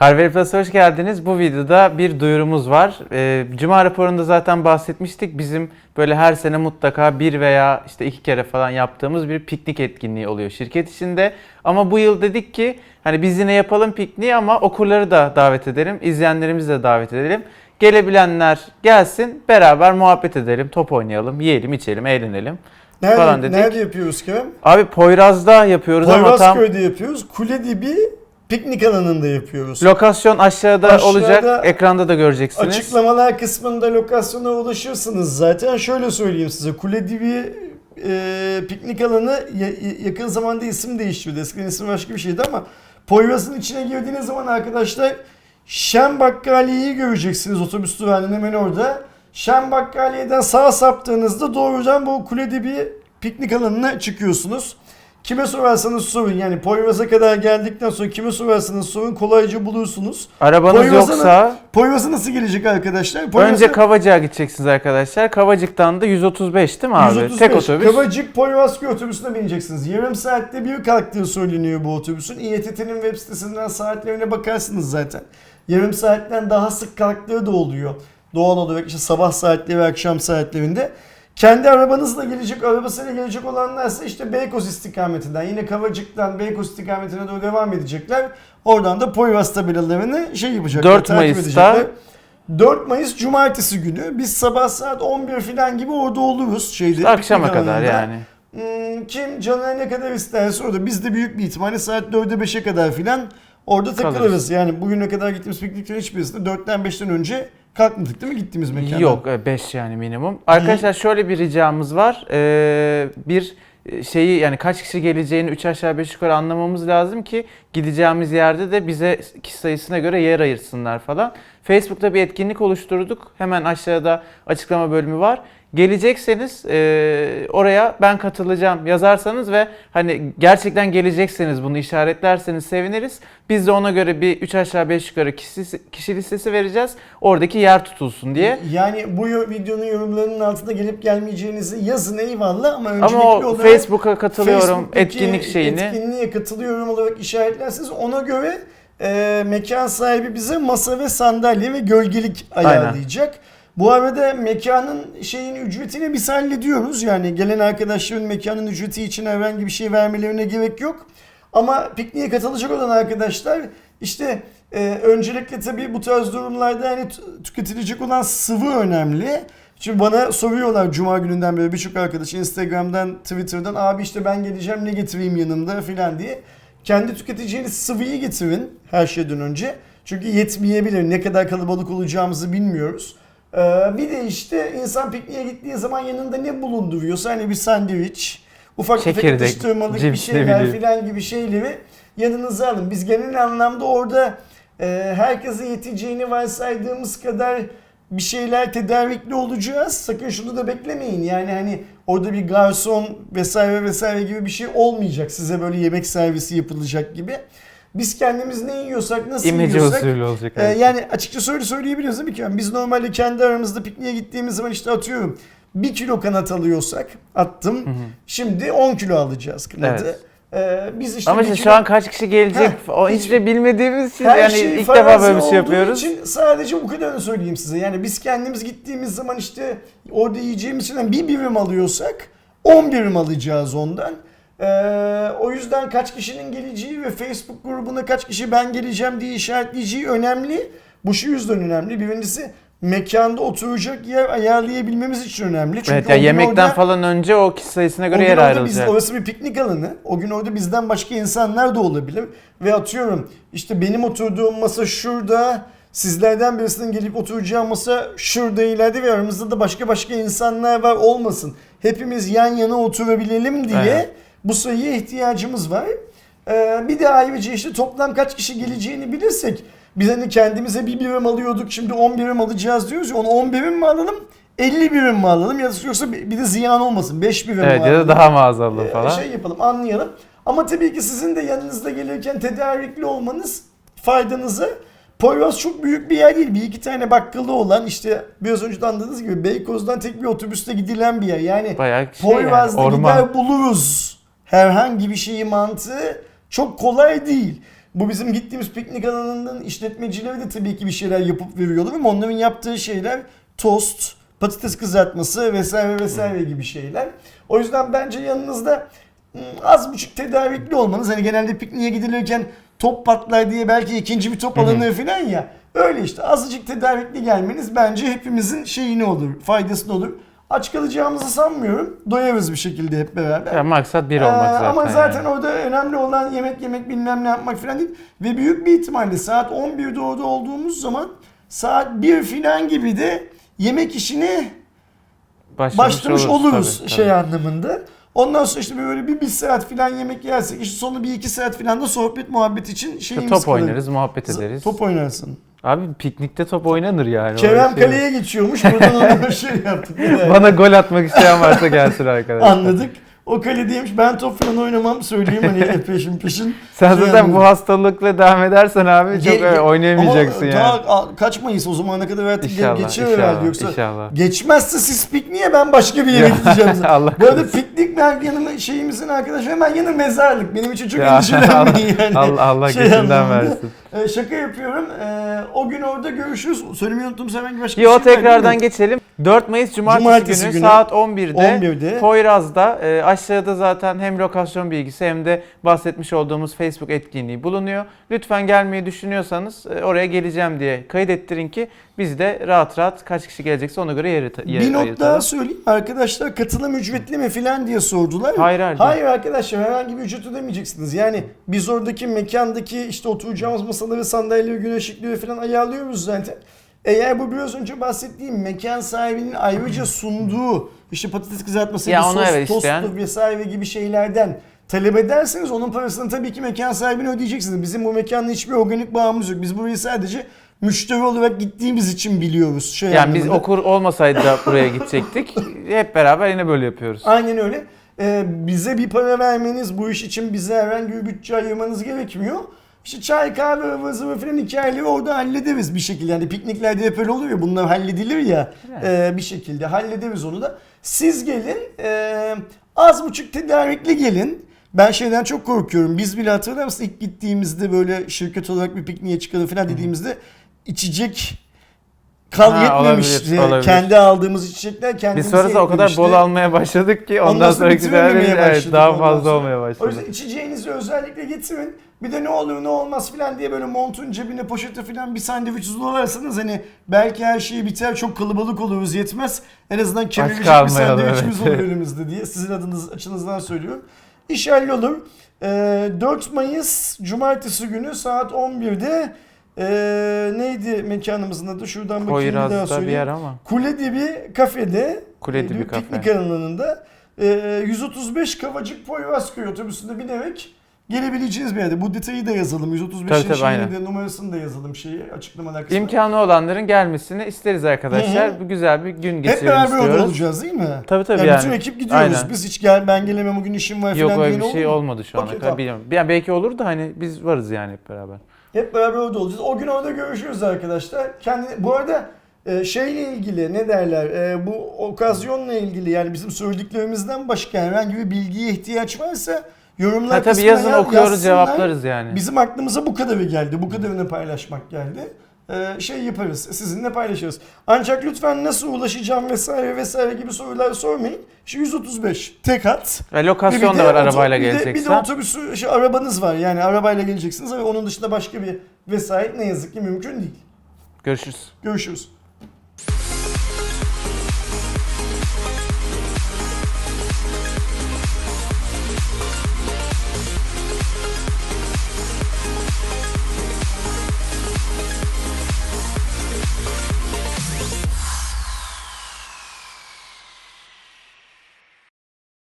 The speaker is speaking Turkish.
Harvey Plus'a hoş geldiniz. Bu videoda bir duyurumuz var. Ee, Cuma raporunda zaten bahsetmiştik. Bizim böyle her sene mutlaka bir veya işte iki kere falan yaptığımız bir piknik etkinliği oluyor şirket içinde. Ama bu yıl dedik ki hani biz yine yapalım pikniği ama okurları da davet edelim, izleyenlerimizi de davet edelim. Gelebilenler gelsin, beraber muhabbet edelim, top oynayalım, yiyelim, içelim, eğlenelim Nerede, falan dedik. nerede yapıyoruz Kerem? Abi Poyraz'da yapıyoruz ama tam Poyrazköy'de yapıyoruz. Kule dibi piknik alanında yapıyoruz. lokasyon aşağıda, Aşağıda olacak. Ekranda da göreceksiniz. Açıklamalar kısmında lokasyona ulaşırsınız zaten. Şöyle söyleyeyim size. Kule dibi e, piknik alanı ya- yakın zamanda isim değiştirdi. Eskiden ismi başka bir şeydi ama Poyraz'ın içine girdiğiniz zaman arkadaşlar Şen Bakkaliye'yi göreceksiniz otobüs durağının hemen orada. Şen Bakkaliye'den sağa saptığınızda doğrudan bu Kule dibi piknik alanına çıkıyorsunuz. Kime sorarsanız sorun yani Poyraz'a kadar geldikten sonra kime sorarsanız sorun kolayca bulursunuz. Arabanız Poyraz'a- yoksa Poyraz'a nasıl gelecek arkadaşlar? Poyraz'a- önce Kavacık'a gideceksiniz arkadaşlar. Kavacık'tan da 135 değil mi abi? 135. Tek otobüs. Kavacık Poyrazköy otobüsüne bineceksiniz. Yarım saatte bir kalktığı söyleniyor bu otobüsün. İETT'nin web sitesinden saatlerine bakarsınız zaten. Yarım saatten daha sık kalktığı da oluyor. Doğal olarak işte sabah saatleri ve akşam saatlerinde. Kendi arabanızla gelecek, arabasıyla gelecek olanlarsa işte Beykoz istikametinden yine Kavacık'tan Beykoz istikametine doğru devam edecekler. Oradan da Poyraz tabelalarını şey yapacaklar. 4 takip Mayıs'ta edecekler. 4 Mayıs Cumartesi günü biz sabah saat 11 falan gibi orada oluruz. Şeyde, akşama piknik kadar alanında. yani. Hmm, kim canına ne kadar isterse orada. Biz de büyük bir ihtimalle saat 4'e 5'e kadar filan orada takılırız. Kalırız. Yani bugüne kadar gittiğimiz pikniklerin hiçbirisinde 4'ten 5'ten önce kalkmadık değil mi gittiğimiz mekandan? Yok 5 yani minimum. Arkadaşlar şöyle bir ricamız var. Ee, bir şeyi yani kaç kişi geleceğini 3 aşağı 5 yukarı anlamamız lazım ki gideceğimiz yerde de bize kişi sayısına göre yer ayırsınlar falan. Facebook'ta bir etkinlik oluşturduk. Hemen aşağıda açıklama bölümü var. Gelecekseniz e, oraya ben katılacağım yazarsanız ve hani gerçekten gelecekseniz bunu işaretlerseniz seviniriz. Biz de ona göre bir 3 aşağı 5 yukarı kişi, kişi listesi vereceğiz. Oradaki yer tutulsun diye. Yani bu videonun yorumlarının altında gelip gelmeyeceğinizi yazın eyvallah ama öncelikli Ama o olarak Facebook'a katılıyorum etkinlik şeyini. Etkinliğe katılıyorum olarak işaretlerseniz ona göre e, mekan sahibi bize masa ve sandalye ve gölgelik ayarlayacak. Bu arada mekanın şeyin ücretini biz hallediyoruz. Yani gelen arkadaşların mekanın ücreti için herhangi bir şey vermelerine gerek yok. Ama pikniğe katılacak olan arkadaşlar işte e, öncelikle tabii bu tarz durumlarda hani tüketilecek olan sıvı önemli. Şimdi bana soruyorlar cuma gününden beri birçok arkadaş Instagram'dan, Twitter'dan abi işte ben geleceğim ne getireyim yanımda filan diye. Kendi tüketeceğiniz sıvıyı getirin her şeyden önce. Çünkü yetmeyebilir. Ne kadar kalabalık olacağımızı bilmiyoruz. Ee, bir de işte insan pikniğe gittiği zaman yanında ne bulunduruyorsa hani bir sandviç, ufak tefek Çekirdek, atıştırmalık bir şeyler filan gibi şeyleri yanınıza alın. Biz genel anlamda orada e, herkese yeteceğini varsaydığımız kadar bir şeyler tedarikli olacağız. Sakın şunu da beklemeyin. Yani hani orada bir garson vesaire vesaire gibi bir şey olmayacak. Size böyle yemek servisi yapılacak gibi. Biz kendimiz ne yiyorsak, nasıl İmece yiyorsak usulü olacak. ee, yani açıkça öyle söyleyebiliyoruz değil mi ki? Yani biz normalde kendi aramızda pikniğe gittiğimiz zaman işte atıyorum 1 kilo kanat alıyorsak attım. Şimdi 10 kilo alacağız kanadı. Evet. Ee, biz işte Ama işte kilo- şu an kaç kişi gelecek Heh, o hiç- de bilmediğimiz için yani şey ilk defa böyle bir şey yapıyoruz. için sadece bu kadarını söyleyeyim size. Yani biz kendimiz gittiğimiz zaman işte orada yiyeceğimiz şeyden bir birim alıyorsak 10 birim alacağız ondan. Ee, o yüzden kaç kişinin geleceği ve Facebook grubuna kaç kişi ben geleceğim diye işaretleyeceği önemli. Bu şu yüzden önemli. Birincisi mekanda oturacak yer ayarlayabilmemiz için önemli. Çünkü Evet ya yemekten orada- falan önce o kişi sayısına göre yer orada biz, ayrılacak. orası bir piknik alanı. O gün orada bizden başka insanlar da olabilir. Ve atıyorum işte benim oturduğum masa şurada. Sizlerden birisinin gelip oturacağı masa şurada ileride ve aramızda da başka başka insanlar var olmasın. Hepimiz yan yana oturabilelim diye Evet. Bu sayıya ihtiyacımız var. Ee, bir de ayrıca işte toplam kaç kişi geleceğini bilirsek biz hani kendimize bir birim alıyorduk şimdi 10 birim alacağız diyoruz ya onu 10 birim mi alalım 50 birim mi alalım ya da yoksa bir de ziyan olmasın 5 birim mi Evet ya alalım. da daha mı az alın Ee, falan. Şey yapalım anlayalım. Ama tabii ki sizin de yanınızda gelirken tedarikli olmanız faydanıza. Poyraz çok büyük bir yer değil. Bir iki tane bakkalı olan işte biraz önce de anladığınız gibi Beykoz'dan tek bir otobüste gidilen bir yer. Yani Bayağı şey yani, Poyraz'da orman. gider buluruz. Herhangi bir şeyi mantığı çok kolay değil. bu bizim gittiğimiz piknik alanının işletmecileri de tabii ki bir şeyler yapıp veriyorlar ama onların yaptığı şeyler tost, patates kızartması vesaire vesaire gibi şeyler. O yüzden bence yanınızda hmm, az buçuk tedarikli olmanız hani genelde pikniğe gidilirken top patlar diye belki ikinci bir top alınır falan ya. Öyle işte azıcık tedarikli gelmeniz bence hepimizin şeyine olur, faydasına olur. Aç kalacağımızı sanmıyorum. Doyarız bir şekilde hep beraber. Ya maksat bir Ee, olmak zaten. Ama zaten yani. orada önemli olan yemek yemek bilmem ne yapmak falan değil. Ve büyük bir ihtimalle saat 11'de orada olduğumuz zaman saat 1 filan gibi de yemek işine başlamış oluruz tabii, şey tabii. anlamında. Ondan sonra işte böyle bir, bir saat filan yemek yersek işte sonra bir iki saat filan da sohbet muhabbet için şeyimiz top kalır. oynarız, muhabbet ederiz. Top oynarsın. Abi piknikte top oynanır yani. Kerem şey kaleye geçiyormuş. Buradan ona şey yaptık. Bana gol atmak isteyen varsa gelsin arkadaşlar. Anladık. O kaledeymiş. Ben top falan oynamam söyleyeyim hani peşin peşin. Sen Şey zaten anladım. bu hastalıkla devam edersen abi çok Ge- oynayamayacaksın Ama yani. Daha kaç Mayıs o zamana kadar ge- İnşallah, geçer inşallah, herhalde yoksa. inşallah. Geçmezse siz pikniğe ben başka bir yere gideceğim. Allah Bu arada piknik ben yanıma şeyimizin arkadaşı hemen yanı mezarlık. Benim için çok Ya, endişelenmeyin yani. Allah, Allah Şey geçinden versin. Ee, şaka yapıyorum. Ee, o gün orada görüşürüz. Söylemeyi unuttum herhangi başka Yo bir şey tekrardan geçelim. 4 Mayıs Cumartesi, Cumartesi günü, günü saat 11'de, 11'de. Poyraz'da e, aşağıda zaten hem lokasyon bilgisi hem de bahsetmiş olduğumuz Facebook etkinliği bulunuyor. Lütfen gelmeyi düşünüyorsanız e, oraya geleceğim diye kaydettirin ki biz de rahat rahat kaç kişi gelecekse ona göre yer, yer Bir not daha söyleyeyim. Arkadaşlar katılım ücretli mi filan diye sordular. Hayır, hayır. Hayır arkadaşlar herhangi bir ücret ödemeyeceksiniz. Yani biz oradaki mekandaki işte oturacağımız masaları, sandalyeleri, güneş ışıkları falan ayarlıyoruz zaten. Eğer bu biraz önce bahsettiğim mekan sahibinin ayrıca sunduğu işte patates kızartması, Ya onu sos, evet isteyen- tosttur vesaire gibi şeylerden talep ederseniz onun parasını tabii ki mekan sahibine ödeyeceksiniz. Bizim bu mekanla hiçbir organik bağımız yok. Biz burayı sadece müşteri olarak gittiğimiz için biliyoruz. Şey Yani biz anlamında. okur olmasaydı da buraya gidecektik. Hep beraber yine böyle yapıyoruz. Aynen öyle. Ee, bize bir para vermeniz, bu iş için bize herhangi bir bütçe ayırmanız gerekmiyor. İşte çay, kahve, zıvır falan hikayeleri orada hallederiz bir şekilde. Yani pikniklerde hep öyle oluyor ya, bunlar halledilir ya e, bir şekilde hallederiz onu da. Siz gelin, e, az buçuk tedarikli gelin. Ben şeyden çok korkuyorum. Biz bile hatırlar mısın ilk gittiğimizde böyle şirket olarak bir pikniğe çıkalım falan dediğimizde içecek kal Ha, yetmemişti. olabilir, olabilir. Kendi aldığımız içecekler Biz kendimize sonrasında o kadar bol almaya başladık ki ondan, Ondan sonra bitirememeye sefer evet, daha fazla sonra. olmaya O başladı. yüzden içeceğinizi özellikle getirin. Bir de ne olur ne olmaz filan diye böyle montun cebine poşete filan bir sandviç uzunlarsanız hani belki her şey biter çok kalabalık oluruz yetmez. En azından kemirecek bir sandviçimiz evet. olur elimizde diye sizin adınız açınızdan söylüyorum. İş hallolur. Ee, 4 Mayıs Cumartesi günü saat 11'de ee, neydi mekanımızın adı? Şuradan bakayım bir daha Poyraz'da bir söyleyeyim. yer ama. Kule dibi kafede. Kule dibi bir kafe. Piknik alanında. e, 135 Kavacık Poyrazköy otobüsünde binerek gelebileceğiniz bir yerde. Bu detayı da yazalım. 135 Tabii, de numarasını da yazalım şeyi açıklamalar kısmına. İmkanı olanların gelmesini isteriz arkadaşlar. Hı hı. Bu güzel bir gün Hep geçirelim beraber orada istiyoruz. olacağız değil mi? Tabii tabii yani, yani. bütün ekip gidiyoruz. Aynen. Biz hiç gel ben gelemem bugün işim var Yok falan öyle bir şey olmadı şu ana Okey, kadar. tamam. Bilmiyorum. Yani belki olur da hani biz varız yani hep beraber. Hep beraber orada olacağız. O gün orada görüşürüz arkadaşlar. Kendi bu arada e, şeyle ilgili ne derler? e, bu okazyonla ilgili yani bizim söylediklerimizden başka herhangi bir bilgiye ihtiyaç varsa yorumlar Ha tabii yazın yaz- okuyoruz yazsınlar. cevaplarız yani. Bizim aklımıza bu kadarı geldi. Bu kadarını paylaşmak geldi. Ee, şey yaparız. Sizinle paylaşırız. Ancak lütfen nasıl ulaşacağım vesaire vesaire gibi sorular sormayın. Şu 135 tek hat. Ve lokasyon de da var arabayla bir de- Bir de geleceksen. otobüsü, şey, arabanız var. Yani arabayla geleceksiniz ama onun dışında başka bir vesayet ne yazık ki mümkün değil. Görüşürüz. Görüşürüz.